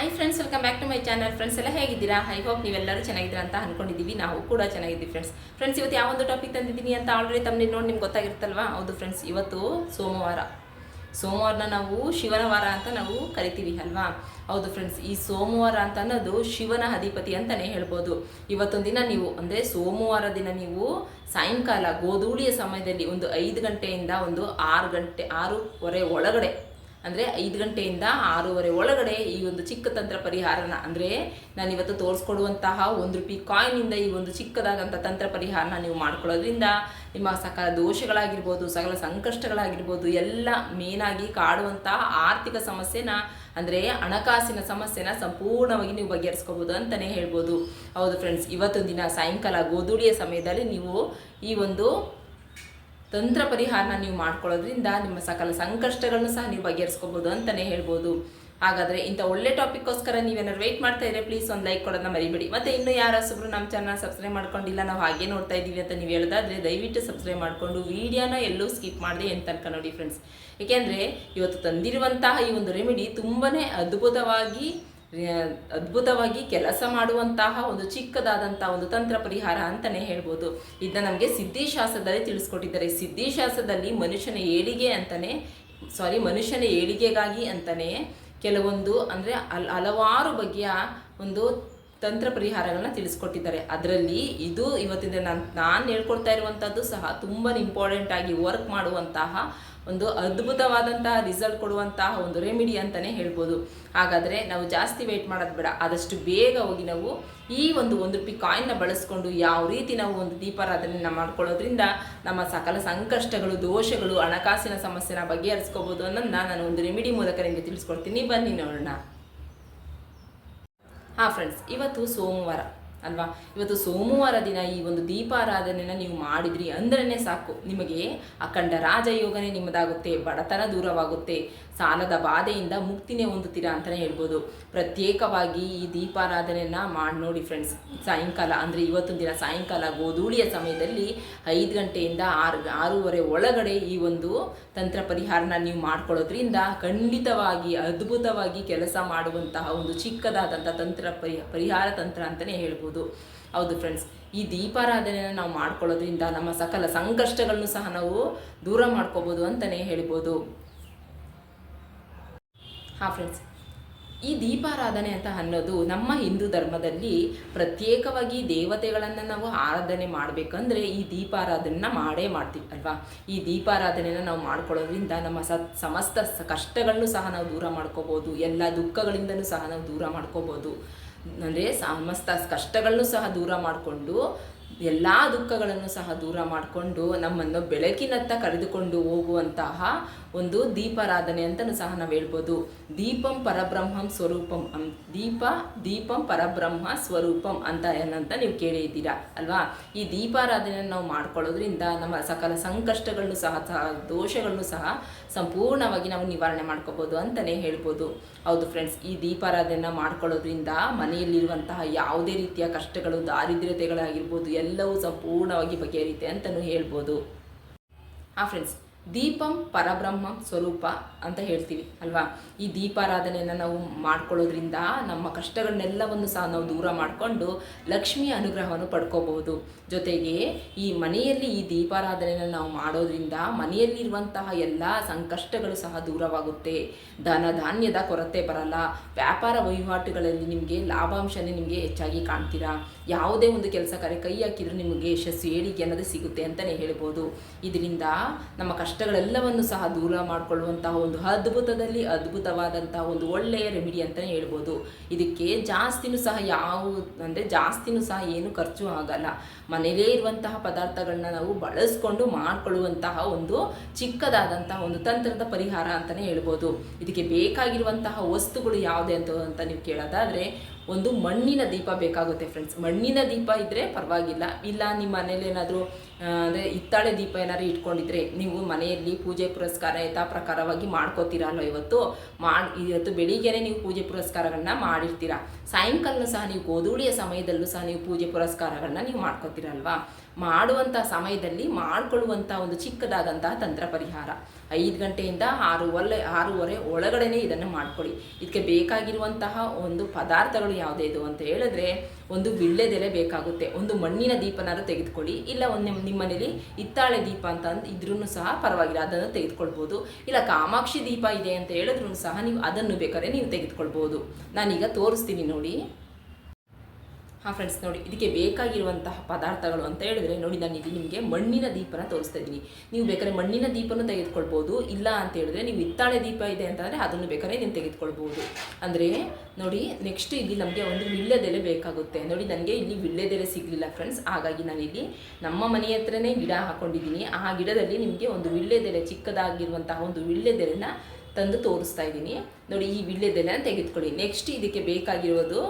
Hi friends welcome back to my channel friends ಎಲ್ಲ ಹೇಗಿದ್ದೀರಾ? I hope ನೀವೆಲ್ಲರೂ ಚೆನ್ನಾಗಿದ್ದೀರಾ ಅಂತ ಅನ್ಕೊಂಡಿದ್ದೀವಿ. ನಾವು ಕೂಡ ಚೆನ್ನಾಗಿದ್ದೀವಿ ಫ್ರೆಂಡ್ಸ್ ಫ್ರೆಂಡ್ಸ್ ಇವತ್ತು ಯಾವ ಒಂದು ಟಾಪಿಕ್ ತಂದಿದ್ದೀನಿ ಅಂತ ಆಲ್ರೆಡಿ ತಮ್ಮಲ್ಲಿ ನೋಡಿ ನಿಮ್ಗೆ ಗೊತ್ತಾಗಿರ್ತಲ್ವಾ ಹೌದು ಫ್ರೆಂಡ್ಸ್ ಇವತ್ತು ಸೋಮವಾರ. ಸೋಮವಾರನ ನಾವು ಶಿವನ ವಾರ ಅಂತ ನಾವು ಕರಿತೀವಿ ಅಲ್ವಾ? ಹೌದು ಫ್ರೆಂಡ್ಸ್ ಈ ಸೋಮವಾರ ಅಂತ ಅನ್ನೋದು ಶಿವನ ಅಧಿಪತಿ ಅಂತಲೇ ಹೇಳ್ಬೋದು. ಇವತ್ತೊಂದು ದಿನ ನೀವು, ಅಂದರೆ ಸೋಮವಾರ ದಿನ ನೀವು ಸಾಯಂಕಾಲ ಗೋಧೂಳಿಯ ಸಮಯದಲ್ಲಿ ಒಂದು ಐದು ಗಂಟೆಯಿಂದ ಒಂದು ಆರು ಗಂಟೆ ಆರೂವರೆ ಒಳಗಡೆ ಅಂದರೆ ಐದು ಗಂಟೆಯಿಂದ ಆರೂವರೆ ಒಳಗಡೆ ಈ ಒಂದು ಚಿಕ್ಕ ತಂತ್ರ ಪರಿಹಾರನ, ಅಂದರೆ ನಾನು ಇವತ್ತು ತೋರಿಸ್ಕೊಡುವಂತಹ ಒಂದು ರೂಪಾಯಿ ಕಾಯಿನಿಂದ ಈ ಒಂದು ಚಿಕ್ಕದಾದಂಥ ತಂತ್ರ ಪರಿಹಾರನ ನೀವು ಮಾಡ್ಕೊಳ್ಳೋದ್ರಿಂದ ನಿಮ್ಮ ಸಕಲ ದೋಷಗಳಾಗಿರ್ಬೋದು, ಸಕಲ ಸಂಕಷ್ಟಗಳಾಗಿರ್ಬೋದು, ಎಲ್ಲ ಮೇನಾಗಿ ಕಾಡುವಂತಹ ಆರ್ಥಿಕ ಸಮಸ್ಯೆನ, ಅಂದರೆ ಹಣಕಾಸಿನ ಸಮಸ್ಯೆನ ಸಂಪೂರ್ಣವಾಗಿ ನೀವು ಬಗೆಹರಿಸ್ಕೋಬೋದು ಅಂತಲೇ ಹೇಳ್ಬೋದು. ಹೌದು ಫ್ರೆಂಡ್ಸ್ ಇವತ್ತು ದಿನ ಸಾಯಂಕಾಲ ಗೋಧೂಳಿಯ ಸಮಯದಲ್ಲಿ ನೀವು ಈ ಒಂದು ತಂತ್ರ ಪರಿಹಾರನ ನೀವು ಮಾಡ್ಕೊಳ್ಳೋದ್ರಿಂದ ನಿಮ್ಮ ಸಕಲ ಸಂಕಷ್ಟಗಳನ್ನು ಸಹ ನೀವು ಬಗೆಹರಿಸ್ಕೋಬೋದು ಅಂತಲೇ ಹೇಳ್ಬೋದು. ಹಾಗಾದರೆ ಇಂಥ ಒಳ್ಳೆ ಟಾಪಿಕ್ಕೋಸ್ಕರ ನೀವೇನಾದ್ರು ವೆಯ್ಟ್ ಮಾಡ್ತಾ ಇದ್ರೆ ಪ್ಲೀಸ್ ಒಂದು ಲೈಕ್ ಕೊಡೋದನ್ನ ಮರಿಬೇಡಿ. ಮತ್ತು ಇನ್ನೂ ಯಾರು ಹೊಸಬ್ರು ನಮ್ಮ ಚಾನಲ್ ಸಬ್ಸ್ಕ್ರೈಬ್ ಮಾಡ್ಕೊಂಡಿಲ್ಲ, ನಾವು ಹಾಗೆ ನೋಡ್ತಾ ಇದ್ದೀವಿ ಅಂತ ನೀವು ಹೇಳೋದಾದ್ರೆ ದಯವಿಟ್ಟು ಸಬ್ಸ್ಕ್ರೈಬ್ ಮಾಡಿಕೊಂಡು ವೀಡಿಯೋನ ಎಲ್ಲೂ ಸ್ಕಿಪ್ ಮಾಡಿದೆ ಅಂತ ತನಕ ನೋಡಿ ಫ್ರೆಂಡ್ಸ್ ಏಕೆಂದರೆ ಇವತ್ತು ತಂದಿರುವಂತಹ ಈ ಒಂದು ರೆಮಿಡಿ ತುಂಬಾ ಅದ್ಭುತವಾಗಿ ಅದ್ಭುತವಾಗಿ ಕೆಲಸ ಮಾಡುವಂತಹ ಒಂದು ಚಿಕ್ಕದಾದಂತಹ ಒಂದು ತಂತ್ರ ಪರಿಹಾರ ಅಂತಲೇ ಹೇಳ್ಬೋದು. ಇದನ್ನ ನಮಗೆ ಸಿದ್ಧಿಶಾಸ್ತ್ರದಲ್ಲಿ ತಿಳಿಸ್ಕೊಟ್ಟಿದ್ದಾರೆ. ಸಿದ್ಧಿಶಾಸ್ತ್ರದಲ್ಲಿ ಮನುಷ್ಯನ ಏಳಿಗೆ ಅಂತಲೇ ಸಾರಿ ಮನುಷ್ಯನ ಏಳಿಗೆಗಾಗಿ ಅಂತಲೇ ಕೆಲವೊಂದು ಅಂದರೆ ಹಲ್ ಹಲವಾರು ಬಗೆಯ ಒಂದು ತಂತ್ರ ಪರಿಹಾರಗಳನ್ನ ತಿಳಿಸ್ಕೊಟ್ಟಿದ್ದಾರೆ. ಅದರಲ್ಲಿ ಇದು ಇವತ್ತಿನ ನಾನು ನಾನು ಹೇಳ್ಕೊಡ್ತಾ ಇರುವಂಥದ್ದು ಸಹ ತುಂಬಾ ಇಂಪಾರ್ಟೆಂಟ್ ಆಗಿ ವರ್ಕ್ ಮಾಡುವಂತಹ ಒಂದು ಅದ್ಭುತವಾದಂತಹ ರಿಸಲ್ಟ್ ಕೊಡುವಂತಹ ಒಂದು ರೆಮಿಡಿ ಅಂತಲೇ ಹೇಳ್ಬೋದು. ಹಾಗಾದರೆ ನಾವು ಜಾಸ್ತಿ ವೆಯ್ಟ್ ಮಾಡೋದು ಬೇಡ. ಆದಷ್ಟು ಬೇಗ ಹೋಗಿ ನಾವು ಈ ಒಂದು ಒಂದು ಪಿಕಾಯಿನ ಕಾಯಿನ್ನ ಬಳಸ್ಕೊಂಡು ಯಾವ ರೀತಿ ನಾವು ಒಂದು ದೀಪಾರಾಧನೆಯನ್ನು ಮಾಡ್ಕೊಳ್ಳೋದ್ರಿಂದ ನಮ್ಮ ಸಕಲ ಸಂಕಷ್ಟಗಳು, ದೋಷಗಳು, ಹಣಕಾಸಿನ ಸಮಸ್ಯೆನ ಬಗೆಹರಿಸ್ಕೋಬೋದು ಅನ್ನೋದನ್ನ ನಾನು ಒಂದು ರೆಮಿಡಿ ಮೂಲಕ ನಿಮಗೆ ತಿಳಿಸ್ಕೊಡ್ತೀನಿ. ಬನ್ನಿ ನೋಡೋಣ. ಹಾಂ ಫ್ರೆಂಡ್ಸ್ ಇವತ್ತು ಸೋಮವಾರ. ಅಲ್ವಾ? ಇವತ್ತು ಸೋಮವಾರ ದಿನ ಈ ಒಂದು ದೀಪಾರಾಧನೆನ ನೀವು ಮಾಡಿದ್ರಿ ಅಂದ್ರೇ ಸಾಕು. ನಿಮಗೆ ಅಖಂಡ ರಾಜಯೋಗನೇ ನಿಮ್ಮದಾಗುತ್ತೆ, ಬಡತನ ದೂರವಾಗುತ್ತೆ, ಸಾಲದ ಬಾಧೆಯಿಂದ ಮುಕ್ತಿನೇ ಹೊಂದುತ್ತೀರಾ ಅಂತಲೇ ಹೇಳ್ಬೋದು. ಪ್ರತ್ಯೇಕವಾಗಿ ಈ ದೀಪಾರಾಧನೆಯನ್ನು ಮಾಡಿ ನೋಡಿ ಫ್ರೆಂಡ್ಸ್ ಸಾಯಂಕಾಲ ಅಂದರೆ ಇವತ್ತೊಂದು ದಿನ ಸಾಯಂಕಾಲ ಗೋಧೂಳಿಯ ಸಮಯದಲ್ಲಿ ಐದು ಗಂಟೆಯಿಂದ ಆರು, ಆರೂವರೆ ಒಳಗಡೆ ಈ ಒಂದು ತಂತ್ರ ಪರಿಹಾರನ ನೀವು ಮಾಡ್ಕೊಳ್ಳೋದ್ರಿಂದ ಖಂಡಿತವಾಗಿ ಅದ್ಭುತವಾಗಿ ಕೆಲಸ ಮಾಡುವಂತಹ ಒಂದು ಚಿಕ್ಕದಾದಂಥ ತಂತ್ರ ಪರಿ, ಪರಿಹಾರ ತಂತ್ರ ಅಂತಲೇ ಹೇಳ್ಬೋದು. ಹೌದು ಫ್ರೆಂಡ್ಸ್ ಈ ದೀಪಾರಾಧನೆಯನ್ನು ನಾವು ಮಾಡ್ಕೊಳ್ಳೋದ್ರಿಂದ ನಮ್ಮ ಸಕಲ ಸಂಕಷ್ಟಗಳನ್ನು ಸಹ ನಾವು ದೂರ ಮಾಡ್ಕೋಬೋದು ಅಂತಲೇ ಹೇಳ್ಬೋದು. ಹಾಂ ಫ್ರೆಂಡ್ಸ್ ಈ ದೀಪಾರಾಧನೆ ಅಂತ ಅನ್ನೋದು ನಮ್ಮ ಹಿಂದೂ ಧರ್ಮದಲ್ಲಿ ಪ್ರತ್ಯೇಕವಾಗಿ ದೇವತೆಗಳನ್ನು ನಾವು ಆರಾಧನೆ ಮಾಡಬೇಕಂದ್ರೆ ಈ ದೀಪಾರಾಧನೆನ ಮಾಡೇ ಮಾಡ್ತೀವಿ ಅಲ್ವಾ? ಈ ದೀಪಾರಾಧನೆನ ನಾವು ಮಾಡ್ಕೊಳ್ಳೋದ್ರಿಂದ ನಮ್ಮ ಸ ಸಮಸ್ತ ಕಷ್ಟಗಳನ್ನು ಸಹ ನಾವು ದೂರ ಮಾಡ್ಕೋಬೋದು. ಎಲ್ಲ ದುಃಖಗಳಿಂದಲೂ ಸಹ ನಾವು ದೂರ ಮಾಡ್ಕೋಬೋದು. ಅಂದರೆ ಸಮಸ್ತ ಕಷ್ಟಗಳನ್ನು ಸಹ ದೂರ ಮಾಡಿಕೊಂಡು ಎಲ್ಲ ದುಃಖಗಳನ್ನು ಸಹ ದೂರ ಮಾಡಿಕೊಂಡು ನಮ್ಮನ್ನು ಬೆಳಕಿನತ್ತ ಕರೆದುಕೊಂಡು ಹೋಗುವಂತಹ ಒಂದು ದೀಪಾರಾಧನೆ ಅಂತಲೂ ಸಹ ನಾವು ಹೇಳ್ಬೋದು. ದೀಪಂ ಪರಬ್ರಹ್ಮಂ ಸ್ವರೂಪಂ ದೀಪ, ದೀಪಂ ಪರಬ್ರಹ್ಮ ಸ್ವರೂಪಂ ಅಂತ ಏನಂತ ನೀವು ಕೇಳಿದ್ದೀರಾ, ಅಲ್ವಾ? ಈ ದೀಪಾರಾಧನೆಯನ್ನು ನಾವು ಮಾಡ್ಕೊಳ್ಳೋದ್ರಿಂದ ನಮ್ಮ ಸಕಲ ಸಂಕಷ್ಟಗಳನ್ನು ಸಹ ದೋಷಗಳನ್ನು ಸಹ ಸಂಪೂರ್ಣವಾಗಿ ನಾವು ನಿವಾರಣೆ ಮಾಡ್ಕೋಬೋದು ಅಂತಲೇ ಹೇಳ್ಬೋದು. ಹೌದು ಫ್ರೆಂಡ್ಸ್ ಈ ದೀಪಾರಾಧನೆಯನ್ನು ಮಾಡ್ಕೊಳ್ಳೋದ್ರಿಂದ ಮನೆಯಲ್ಲಿರುವಂತಹ ಯಾವುದೇ ರೀತಿಯ ಕಷ್ಟಗಳು, ದಾರಿದ್ರ್ಯತೆಗಳಾಗಿರ್ಬೋದು ಎಲ್ಲವೂ ಸಂಪೂರ್ಣವಾಗಿ ಬಗೆಹರಿಯುತ್ತೆ ಅಂತಲೂ ಹೇಳ್ಬೋದು. ಹಾಂ ಫ್ರೆಂಡ್ಸ್ ದೀಪಂ ಪರಬ್ರಹ್ಮ ಸ್ವರೂಪ ಅಂತ ಹೇಳ್ತೀವಿ, ಅಲ್ವಾ? ಈ ದೀಪಾರಾಧನೆಯನ್ನು ನಾವು ಮಾಡ್ಕೊಳ್ಳೋದ್ರಿಂದ ನಮ್ಮ ಕಷ್ಟಗಳನ್ನೆಲ್ಲವನ್ನು ಸಹ ನಾವು ದೂರ ಮಾಡಿಕೊಂಡು ಲಕ್ಷ್ಮಿಯ ಅನುಗ್ರಹವನ್ನು ಪಡ್ಕೋಬಹುದು. ಜೊತೆಗೆ ಈ ಮನೆಯಲ್ಲಿ ಈ ದೀಪಾರಾಧನೆಯನ್ನು ನಾವು ಮಾಡೋದ್ರಿಂದ ಮನೆಯಲ್ಲಿರುವಂತಹ ಎಲ್ಲ ಸಂಕಷ್ಟಗಳು ಸಹ ದೂರವಾಗುತ್ತೆ. ಧನ ಧಾನ್ಯದ ಕೊರತೆ ಬರಲ್ಲ. ವ್ಯಾಪಾರ ವಹಿವಾಟುಗಳಲ್ಲಿ ನಿಮಗೆ ಲಾಭಾಂಶನೇ ನಿಮಗೆ ಹೆಚ್ಚಾಗಿ ಕಾಣ್ತೀರಾ? ಯಾವುದೇ ಒಂದು ಕೆಲಸ ಕರೆ ಕೈ ಹಾಕಿದರೂ ನಿಮಗೆ ಯಶಸ್ಸು, ಏಳಿಗೆ ಅನ್ನೋದು ಸಿಗುತ್ತೆ ಅಂತಲೇ ಹೇಳ್ಬೋದು. ಇದರಿಂದ ನಮ್ಮ ಕಷ್ಟಗಳೆಲ್ಲವನ್ನು ಸಹ ದೂರ ಮಾಡಿಕೊಳ್ಳುವಂತಹ ಒಂದು ಅದ್ಭುತದಲ್ಲಿ ಅದ್ಭುತವಾದಂತಹ ಒಂದು ಒಳ್ಳೆಯ ರೆಮಿಡಿ ಅಂತಲೇ ಹೇಳ್ಬೋದು. ಇದಕ್ಕೆ ಜಾಸ್ತಿನೂ ಸಹ ಯಾವ, ಅಂದರೆ ಜಾಸ್ತಿನೂ ಸಹ ಏನು ಖರ್ಚು ಆಗಲ್ಲ. ಮನೆಯಲ್ಲೇ ಇರುವಂತಹ ಪದಾರ್ಥಗಳನ್ನ ನಾವು ಬಳಸ್ಕೊಂಡು ಮಾಡಿಕೊಳ್ಳುವಂತಹ ಒಂದು ಚಿಕ್ಕದಾದಂತಹ ಒಂದು ತಂತ್ರದ ಪರಿಹಾರ ಅಂತಲೇ ಹೇಳ್ಬೋದು. ಇದಕ್ಕೆ ಬೇಕಾಗಿರುವಂತಹ ವಸ್ತುಗಳು ಯಾವುದೇ ಅಂತ ಅಂತ ನೀವು ಕೇಳೋದಾದರೆ ಒಂದು ಮಣ್ಣಿನ ದೀಪ ಬೇಕಾಗುತ್ತೆ ಫ್ರೆಂಡ್ಸ್ ಮಣ್ಣಿನ ದೀಪ ಇದ್ದರೆ ಪರವಾಗಿಲ್ಲ. ಇಲ್ಲ ನಿಮ್ಮ ಮನೇಲಿ ಏನಾದರೂ ಅಂದರೆ ಹಿತ್ತಾಳೆ ದೀಪ ಏನಾದ್ರು ಇಟ್ಕೊಂಡಿದ್ರೆ ನೀವು ಮನೆಯಲ್ಲಿ ಪೂಜೆ ಪುರಸ್ಕಾರ ಯಥಾ ಪ್ರಕಾರವಾಗಿ ಮಾಡ್ಕೋತೀರಲ್ಲೋ ಇವತ್ತು ಮಾಡಿ, ಇವತ್ತು ಬೆಳಿಗ್ಗೆನೇ ನೀವು ಪೂಜೆ ಪುರಸ್ಕಾರಗಳನ್ನ ಮಾಡಿರ್ತೀರ. ಸಾಯಂಕಾಲ ಸಹ ನೀವು ಗೋಧೂಳಿಯ ಸಮಯದಲ್ಲೂ ಸಹ ನೀವು ಪೂಜೆ ಪುರಸ್ಕಾರಗಳನ್ನ ನೀವು ಮಾಡ್ಕೋತೀರಲ್ವಾ? ಮಾಡುವಂಥ ಸಮಯದಲ್ಲಿ ಮಾಡಿಕೊಳ್ಳುವಂಥ ಒಂದು ಚಿಕ್ಕದಾದಂತಹ ತಂತ್ರ ಪರಿಹಾರ ಐದು ಗಂಟೆಯಿಂದ ಆರೂವರೆ ಆರೂವರೆ ಒಳಗಡೆನೆ ಇದನ್ನು ಮಾಡ್ಕೊಳ್ಳಿ ಇದಕ್ಕೆ ಬೇಕಾಗಿರುವಂತಹ ಒಂದು ಪದಾರ್ಥಗಳು ಯಾವುದೇ ಇದು ಅಂತ ಹೇಳಿದ್ರೆ ಒಂದು ವಿಳ್ಳೆದೆಲೆ ಬೇಕಾಗುತ್ತೆ. ಒಂದು ಮಣ್ಣಿನ ದೀಪನಾದ್ರೂ ತೆಗೆದುಕೊಳ್ಳಿ, ಇಲ್ಲ ಒಂದು ನಿಮ್ಮ ಮನೇಲಿ ಹಿತ್ತಾಳೆ ದೀಪ ಅಂತ ಇದ್ರೂ ಸಹ ಪರವಾಗಿಲ್ಲ, ಅದನ್ನು ತೆಗೆದುಕೊಳ್ಬೋದು. ಇಲ್ಲ ಕಾಮಾಕ್ಷಿ ದೀಪ ಇದೆ ಅಂತ ಹೇಳಿದ್ರು ಸಹ ನೀವು ಅದನ್ನು ಬೇಕಾದ್ರೆ ನೀವು ತೆಗೆದುಕೊಳ್ಬೋದು. ನಾನೀಗ ತೋರಿಸ್ತೀನಿ ನೋಡಿ. ಹಾಂ ಫ್ರೆಂಡ್ಸ್ ನೋಡಿ, ಇದಕ್ಕೆ ಬೇಕಾಗಿರುವಂತಹ ಪದಾರ್ಥಗಳು ಅಂತ ಹೇಳಿದ್ರೆ, ನೋಡಿ, ನಾನು ಇಲ್ಲಿ ನಿಮಗೆ ಮಣ್ಣಿನ ದೀಪನ ತೋರಿಸ್ತಾ ಇದ್ದೀನಿ. ನೀವು ಬೇಕಾದ್ರೆ ಮಣ್ಣಿನ ದೀಪನೂ ತೆಗೆದುಕೊಳ್ಬೋದು, ಇಲ್ಲ ಅಂತ ಹೇಳಿದ್ರೆ ನೀವು ಹಿತ್ತಾಳೆ ದೀಪ ಇದೆ ಅಂತಂದರೆ ಅದನ್ನು ಬೇಕಾದ್ರೆ ನೀವು ತೆಗೆದುಕೊಳ್ಬೋದು. ಅಂದರೆ, ನೋಡಿ ನೆಕ್ಸ್ಟ್ ಇಲ್ಲಿ ನಮಗೆ ಒಂದು ವಿಳ್ಳೆದೆಲೆ ಬೇಕಾಗುತ್ತೆ. ನೋಡಿ, ನನಗೆ ಇಲ್ಲಿ ವಿಳ್ಳೆದೆಲೆ ಸಿಗಲಿಲ್ಲ ಫ್ರೆಂಡ್ಸ್ ಹಾಗಾಗಿ ನಾನು ಇಲ್ಲಿ ನಮ್ಮ ಮನೆ ಹತ್ರನೇ ಗಿಡ ಹಾಕೊಂಡಿದ್ದೀನಿ. ಆ ಗಿಡದಲ್ಲಿ ನಿಮಗೆ ಒಂದು ವಿಳ್ಳೆದೆಲೆ ಚಿಕ್ಕದಾಗಿರುವಂತಹ ಒಂದು ವಿಳ್ಳೆದೆಲೆನ ತಂದು ತೋರಿಸ್ತಾ ಇದ್ದೀನಿ. ನೋಡಿ, ಈ ವಿಳ್ಳೆದೆಲೆನ ತೆಗೆದುಕೊಳ್ಳಿ. ನೆಕ್ಸ್ಟ್ ಇದಕ್ಕೆ ಬೇಕಾಗಿರೋದು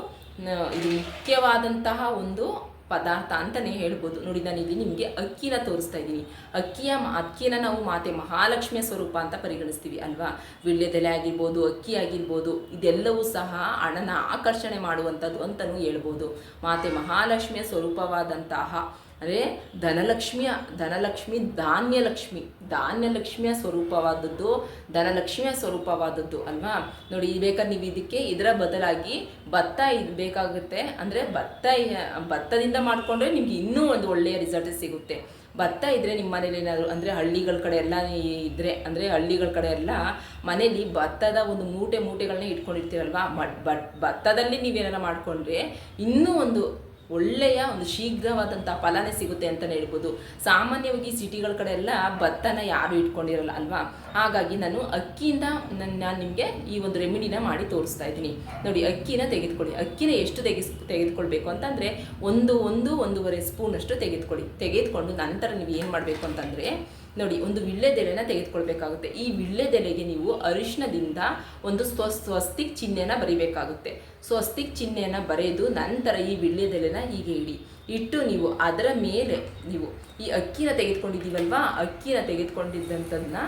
ಇದು ಮುಖ್ಯವಾದಂತಹ ಒಂದು ಪದಾರ್ಥ ಅಂತಲೇ ಹೇಳ್ಬೋದು. ನೋಡಿ, ನಾನು ಇಲ್ಲಿ ನಿಮಗೆ ಅಕ್ಕಿನ ತೋರಿಸ್ತಾ ಇದ್ದೀನಿ. ಅಕ್ಕಿಯ ಅಕ್ಕಿನ ನಾವು ಮಾತೆ ಮಹಾಲಕ್ಷ್ಮಿಯ ಸ್ವರೂಪ ಅಂತ ಪರಿಗಣಿಸ್ತೀವಿ, ಅಲ್ವಾ? ವಿಳ್ಯದೆಲೆ ಆಗಿರ್ಬೋದು, ಅಕ್ಕಿ ಆಗಿರ್ಬೋದು, ಇದೆಲ್ಲವೂ ಸಹ ಹಣನ ಆಕರ್ಷಣೆ ಮಾಡುವಂಥದ್ದು ಅಂತಲೂ ಹೇಳ್ಬೋದು. ಮಾತೆ ಮಹಾಲಕ್ಷ್ಮಿಯ ಸ್ವರೂಪವಾದಂತಹ ಅಂದರೆ ಧನಲಕ್ಷ್ಮಿಯ, ಧನಲಕ್ಷ್ಮಿ ಧಾನ್ಯಲಕ್ಷ್ಮಿ, ಧಾನ್ಯಲಕ್ಷ್ಮಿಯ ಸ್ವರೂಪವಾದದ್ದು, ಧನಲಕ್ಷ್ಮಿಯ ಸ್ವರೂಪವಾದದ್ದು ಅಲ್ವಾ? ನೋಡಿ ಬೇಕಾದ್ರೆ ನೀವು ಇದಕ್ಕೆ? ಇದರ ಬದಲಾಗಿ ಭತ್ತ ಇದು ಬೇಕಾಗುತ್ತೆ. ಅಂದರೆ ಭತ್ತ, ಭತ್ತದಿಂದ ಮಾಡಿಕೊಂಡ್ರೆ ನಿಮ್ಗೆ ಇನ್ನೂ ಒಂದು ಒಳ್ಳೆಯ ರಿಸಲ್ಟ್ ಸಿಗುತ್ತೆ. ಭತ್ತ ಇದ್ದರೆ ನಿಮ್ಮ ಮನೇಲಿ ಏನಾದರೂ, ಅಂದರೆ ಹಳ್ಳಿಗಳ ಕಡೆ ಎಲ್ಲ ಇದ್ದರೆ ಅಂದರೆ ಹಳ್ಳಿಗಳ ಕಡೆ ಎಲ್ಲ ಮನೇಲಿ ಭತ್ತದ ಒಂದು ಮೂಟೆ ಮೂಟೆಗಳನ್ನ ಇಟ್ಕೊಂಡಿರ್ತೀರಲ್ವಾ? ಬಟ್ ಭತ್ತದಲ್ಲಿ ನೀವೇನಾರ ಮಾಡಿಕೊಂಡ್ರೆ ಇನ್ನೂ ಒಂದು ಒಳ್ಳೆಯ ಒಂದು ಶೀಘ್ರವಾದಂಥ ಫಲನೇ ಸಿಗುತ್ತೆ ಅಂತಲೇ ಹೇಳ್ಬೋದು. ಸಾಮಾನ್ಯವಾಗಿ ಸಿಟಿಗಳ ಕಡೆ ಎಲ್ಲ ಭತ್ತನ ಯಾರು ಇಟ್ಕೊಂಡಿರಲ್ಲ ಅಲ್ವಾ? ಹಾಗಾಗಿ ನಾನು ಅಕ್ಕಿಯಿಂದ ನಾನು ನಿಮಗೆ ಈ ಒಂದು ರೆಮಿಡಿನ ಮಾಡಿ ತೋರಿಸ್ತಾ ಇದ್ದೀನಿ. ನೋಡಿ, ಅಕ್ಕಿನ ತೆಗೆದುಕೊಳ್ಳಿ. ಅಕ್ಕಿನ ಎಷ್ಟು ತೆಗೆಸ್ ತೆಗೆದುಕೊಳ್ಬೇಕು ಅಂತಂದರೆ ಒಂದು ಒಂದು, ಒಂದೂವರೆ ಸ್ಪೂನಷ್ಟು ತೆಗೆದುಕೊಳ್ಳಿ. ತೆಗೆದುಕೊಂಡು ನಂತರ ನೀವು ಏನು ಮಾಡಬೇಕು ಅಂತಂದರೆ ನೋಡಿ, ಒಂದು ವಿಳ್ಳೆದೆಲೆನ ತೆಗೆದುಕೊಳ್ಬೇಕಾಗುತ್ತೆ. ಈ ವಿಳ್ಳೆದೆಲೆಗೆ ನೀವು ಅರಿಶಿನದಿಂದ ಒಂದು ಸ್ವ, ಸ್ವಸ್ತಿಕ್ ಚಿಹ್ನೆನ ಬರಿಬೇಕಾಗುತ್ತೆ. ಸ್ವಸ್ತಿಕ್ ಚಿಹ್ನೆಯನ್ನು ಬರೆದು ನಂತರ ಈ ವಿಳ್ಳೆದೆಲೆನ ಹೀಗೆ ಇಡಿ. ಇಟ್ಟು ನೀವು ಅದರ ಮೇಲೆ ನೀವು ಈ ಅಕ್ಕಿನ ತೆಗೆದುಕೊಂಡಿದ್ದೀವಲ್ವಾ? ಅಕ್ಕಿನ ತೆಗೆದುಕೊಂಡಿದ್ದಂಥದ್ದನ್ನ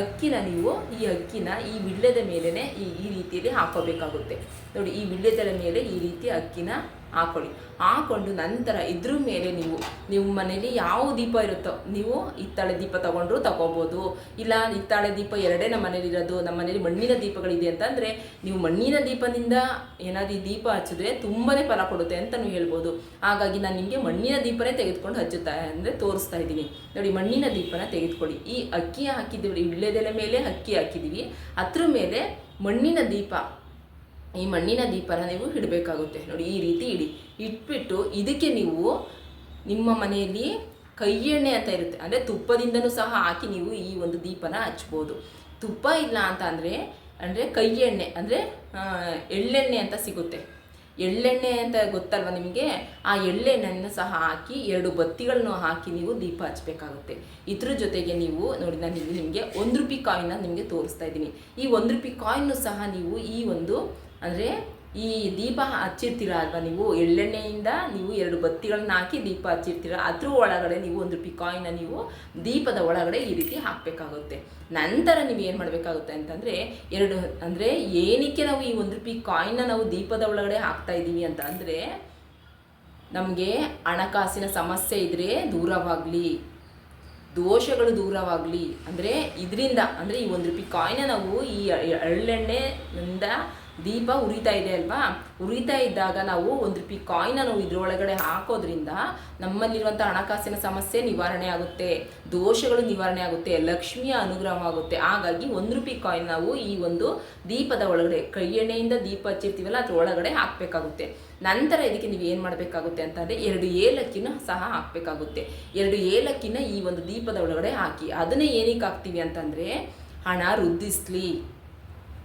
ಅಕ್ಕಿನ ನೀವು ಈ ಅಕ್ಕಿನ ಈ ವಿಳ್ಳೆದ ಮೇಲೇ ಈ ಈ ರೀತಿಯಲ್ಲಿ ಹಾಕೋಬೇಕಾಗುತ್ತೆ. ನೋಡಿ, ಈ ವಿಳ್ಯದೆಲೆ ಮೇಲೆ ಈ ರೀತಿ ಅಕ್ಕಿನ ಹಾಕೊಳ್ಳಿ. ಹಾಕೊಂಡು ನಂತರ ಇದ್ರ ಮೇಲೆ ನೀವು, ನಿಮ್ಮ ಮನೇಲಿ ಯಾವ ದೀಪ ಇರುತ್ತೋ, ನೀವು ಹಿತ್ತಾಳೆ ದೀಪ ತಗೊಂಡ್ರು ತಗೋಬೋದು. ಇಲ್ಲ ಹಿತ್ತಾಳೆ ದೀಪ ಎರಡೇ ನಮ್ಮ ಮನೇಲಿ ಇರೋದು, ನಮ್ಮ ಮನೇಲಿ ಮಣ್ಣಿನ ದೀಪಗಳಿದೆ ಅಂತಂದರೆ ನೀವು ಮಣ್ಣಿನ ದೀಪದಿಂದ ಏನಾದರೂ ದೀಪ ಹಚ್ಚಿದ್ರೆ ತುಂಬಾ ಫಲ ಕೊಡುತ್ತೆ ಅಂತಲೂ ಹೇಳ್ಬೋದು. ಹಾಗಾಗಿ ನಾನು ನಿಮಗೆ ಮಣ್ಣಿನ ದೀಪನೇ ತೆಗೆದುಕೊಂಡು ಹಚ್ಚುತ್ತಾ ಅಂದರೆ ತೋರಿಸ್ತಾ ಇದ್ದೀನಿ. ನೋಡಿ, ಮಣ್ಣಿನ ದೀಪನ ತೆಗೆದುಕೊಳ್ಳಿ. ಈ ಅಕ್ಕಿ ಹಾಕಿದ್ದೀವಿ, ಇಳ್ಳೆದೆಲೆ ಮೇಲೆ ಅಕ್ಕಿ ಹಾಕಿದ್ದೀವಿ. ಅದ್ರ ಮೇಲೆ ಮಣ್ಣಿನ ದೀಪ ಈ ಮಣ್ಣಿನ ದೀಪನ ನೀವು ಇಡಬೇಕಾಗುತ್ತೆ. ನೋಡಿ, ಈ ರೀತಿ ಇಡಿ. ಇಟ್ಬಿಟ್ಟು ಇದಕ್ಕೆ ನೀವು ನಿಮ್ಮ ಮನೆಯಲ್ಲಿ ಕೈ ಎಣ್ಣೆ ಅಂತ ಇರುತ್ತೆ. ಅಂದರೆ ತುಪ್ಪದಿಂದನೂ ಸಹ ಹಾಕಿ ನೀವು ಈ ಒಂದು ದೀಪನ ಹಚ್ಬೋದು. ತುಪ್ಪ ಇಲ್ಲ ಅಂತ ಅಂದರೆ ಅಂದರೆ ಕೈ ಎಣ್ಣೆ ಅಂದರೆ ಎಳ್ಳೆಣ್ಣೆ ಅಂತ ಸಿಗುತ್ತೆ. ಎಳ್ಳೆಣ್ಣೆ ಅಂತ ಗೊತ್ತಲ್ವ ನಿಮಗೆ? ಆ ಎಳ್ಳೆಣ್ಣೆಯನ್ನು ಸಹ ಹಾಕಿ, ಎರಡು ಬತ್ತಿಗಳನ್ನು ಹಾಕಿ ನೀವು ದೀಪ ಹಚ್ಚಬೇಕಾಗುತ್ತೆ ಇದ್ರ ಜೊತೆಗೆ ನೀವು, ನೋಡಿ, ನಾನು ನಿಮಗೆ ಒಂದು ರೂಪಾಯಿ ಕಾಯಿನ ನಿಮಗೆ ತೋರಿಸ್ತಾ ಇದ್ದೀನಿ. ಈ ಒಂದು ರೂಪಾಯಿ ಕಾಯಿನ್ನು ಸಹ ನೀವು ಈ ಒಂದು ಅಂದರೆ ಈ ದೀಪ ಹಚ್ಚಿರ್ತೀರ ಅಲ್ವಾ ನೀವು? ಎಳ್ಳೆಣ್ಣೆಯಿಂದ ನೀವು ಎರಡು ಬತ್ತಿಗಳನ್ನ ಹಾಕಿ ದೀಪ ಹಚ್ಚಿರ್ತೀರ. ಅದ್ರ ಒಳಗಡೆ ನೀವು ಒಂದು ರೂಪಾಯಿ ಕಾಯಿನ ನೀವು ದೀಪದ ಒಳಗಡೆ ಈ ರೀತಿ ಹಾಕಬೇಕಾಗುತ್ತೆ. ನಂತರ ನೀವು ಏನು ಮಾಡಬೇಕಾಗುತ್ತೆ ಅಂತಂದರೆ, ಎರಡು ಅಂದರೆ ಏನಕ್ಕೆ ನಾವು ಈ ಒಂದು ರೂಪಾಯಿ ಕಾಯಿನ ನಾವು ದೀಪದ ಒಳಗಡೆ ಹಾಕ್ತಾ ಇದ್ದೀವಿ ಅಂತ ಅಂದರೆ, ನಮಗೆ ಹಣಕಾಸಿನ ಸಮಸ್ಯೆ ಇದ್ದರೆ ದೂರವಾಗಲಿ, ದೋಷಗಳು ದೂರವಾಗಲಿ, ಅಂದರೆ ಇದರಿಂದ, ಅಂದರೆ ಈ ಒಂದು ರೂಪಾಯಿ ಕಾಯಿನ ನಾವು ಈ ಎಳ್ಳೆಣ್ಣೆಯಿಂದ ದೀಪ ಉರಿತಾ ಇದೆ ಅಲ್ವಾ? ಉರಿತಾ ಇದ್ದಾಗ ನಾವು ಒಂದು ರೂಪಾಯಿ ಕಾಯಿನ ನಾವು ಇದ್ರೊಳಗಡೆ ಹಾಕೋದ್ರಿಂದ ನಮ್ಮಲ್ಲಿರುವಂಥ ಹಣಕಾಸಿನ ಸಮಸ್ಯೆ ನಿವಾರಣೆ ಆಗುತ್ತೆ, ದೋಷಗಳು ನಿವಾರಣೆ ಆಗುತ್ತೆ, ಲಕ್ಷ್ಮಿಯ ಅನುಗ್ರಹವಾಗುತ್ತೆ ಹಾಗಾಗಿ ಒಂದು ರೂಪಾಯಿ ಕಾಯಿನ್ ನಾವು ಈ ಒಂದು ದೀಪದ ಒಳಗಡೆ ಕೈ ಎಣ್ಣೆಯಿಂದ ದೀಪ ಹಚ್ಚಿರ್ತೀವಲ್ಲ ಅದ್ರ ಒಳಗಡೆ ಹಾಕಬೇಕಾಗುತ್ತೆ. ನಂತರ ಇದಕ್ಕೆ ನೀವು ಏನು ಮಾಡಬೇಕಾಗುತ್ತೆ ಅಂತಂದರೆ ಎರಡು ಏಲಕ್ಕಿನ ಸಹ ಹಾಕಬೇಕಾಗುತ್ತೆ. ಎರಡು ಏಲಕ್ಕಿನ ಈ ಒಂದು ದೀಪದ ಒಳಗಡೆ ಹಾಕಿ. ಅದನ್ನೇ ಏನಕ್ಕೆ ಹಾಕ್ತೀವಿ ಅಂತಂದರೆ ಹಣ ವೃದ್ಧಿಸ್ಲಿ.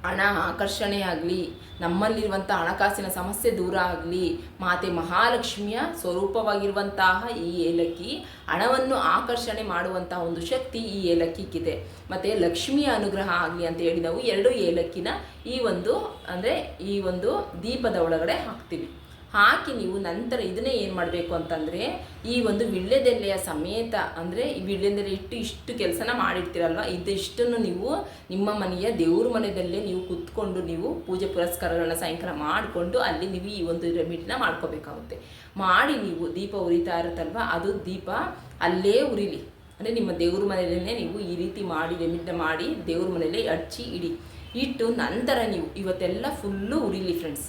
ಹಣ ಆಕರ್ಷಣೆ ಆಗಲಿ ನಮ್ಮಲ್ಲಿರುವಂಥ ಹಣಕಾಸಿನ ಸಮಸ್ಯೆ ದೂರ ಆಗಲಿ, ಮಾತೆ ಮಹಾಲಕ್ಷ್ಮಿಯ ಸ್ವರೂಪವಾಗಿರುವಂತಹ ಈ ಏಲಕ್ಕಿ ಹಣವನ್ನು ಆಕರ್ಷಣೆ ಮಾಡುವಂತಹ ಒಂದು ಶಕ್ತಿ ಈ ಏಲಕ್ಕಿಕ್ಕಿದೆ ಮತ್ತು ಲಕ್ಷ್ಮಿಯ ಅನುಗ್ರಹ ಆಗಲಿ ಅಂತ ಹೇಳಿ ನಾವು ಎರಡು ಏಲಕ್ಕಿನ ಈ ಒಂದು, ಅಂದರೆ ಈ ಒಂದು ದೀಪದ ಒಳಗಡೆ ಹಾಕ್ತೀವಿ. ಹಾಕಿ ನೀವು ನಂತರ ಇದನ್ನೇ ಏನು ಮಾಡಬೇಕು ಅಂತಂದರೆ, ಈ ಒಂದು ವಿಳ್ಳೆದೆಲೆಯ ಸಮೇತ ಅಂದರೆ ಈ ವಿಳ್ಳೆದೆಲೆ ಇಟ್ಟು ಇಷ್ಟು ಕೆಲಸನ ಮಾಡಿರ್ತೀರಲ್ವ, ಇದಿಷ್ಟನ್ನು ನೀವು ನಿಮ್ಮ ಮನೆಯ ದೇವ್ರ ಮನೆಯಲ್ಲೇ ನೀವು ಕೂತ್ಕೊಂಡು ನೀವು ಪೂಜೆ ಪುರಸ್ಕಾರಗಳನ್ನ ಸಾಯಂಕಾಲ ಮಾಡಿಕೊಂಡು ಅಲ್ಲಿ ನೀವು ಈ ಒಂದು ರೆಮಿಡಿನ ಮಾಡ್ಕೋಬೇಕಾಗುತ್ತೆ. ಮಾಡಿ ನೀವು ದೀಪ ಉರಿತಾ ಇರುತ್ತಲ್ವ, ಅದು ದೀಪ ಅಲ್ಲೇ ಉರಿಲಿ. ಅಂದರೆ ನಿಮ್ಮ ದೇವ್ರ ಮನೆಯಲ್ಲೇ ನೀವು ಈ ರೀತಿ ಮಾಡಿ, ರೆಮಿಡಿನ ಮಾಡಿ ದೇವ್ರ ಮನೆಯಲ್ಲೇ ಹಚ್ಚಿ ಇಡಿ. ಇಟ್ಟು ನಂತರ ನೀವು ಇವತ್ತೆಲ್ಲ ಫುಲ್ಲು ಉರಿಲಿ ಫ್ರೆಂಡ್ಸ್